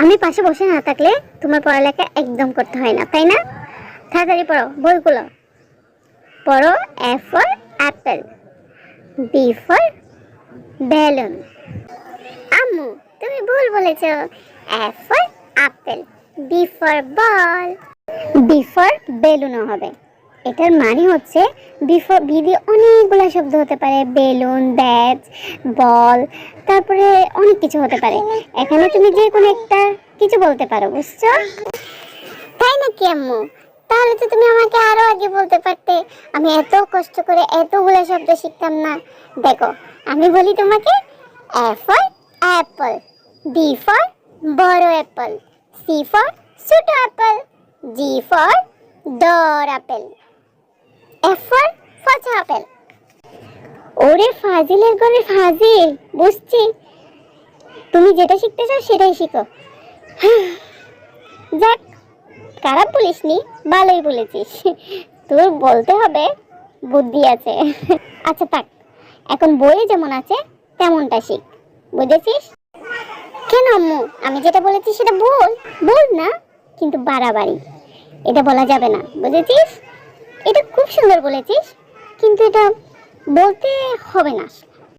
আমি পাশে বসে না থাকলে তোমার পড়ালেখা একদম করতে হয় না, তাই না? তাড়াতাড়ি পড়ো, বইগুলো। পড়ো A for apple B for balloon আম্মু, তুমি ভুল বলেছ। A for apple B for ball B for বেলুনও হবে। এটার মানে হচ্ছে বিফোর বি দিয়ে অনেকগুলো শব্দ হতে পারে। বেলুন ব্যাচ বল তারপরে অনেক কিছু হতে পারে। এখানে তুমি যে কোনো একটা কিছু বলতে পারো বুঝছ? তাই নাকি আম্মু? তাহলে তো তুমি আমাকে আরও আগে বলতে পারতে। আমি এত কষ্ট করে এতগুলো শব্দ শিখতাম না। দেখো আমি বলি তোমাকে A for apple B for বড় অ্যাপল সি ফর ছোট অ্যাপল জি ফর দর আপেল এফ ফর ফচা আপেল ওরে ফাজিলের ঘরে ফাজিল, বুঝছি। তুমি যেটা শিখতে চাও সেটাই শিখো। যাক, খারাপ বলিসনি, ভালোই বলেছিস। তোর বলতে হবে, বুদ্ধি আছে। আচ্ছা থাক, এখন বইয়ে যেমন আছে, তেমনটা শিখ, বুঝেছিস? কেন আম্মু? আমি যেটা বলেছি সেটা বল বল না, কিন্তু বাড়াবাড়ি। এটা বলা যাবে না, বুঝেছিস? এটা খুব সুন্দর বলেছিস, কিন্তু এটা বলতে হবে না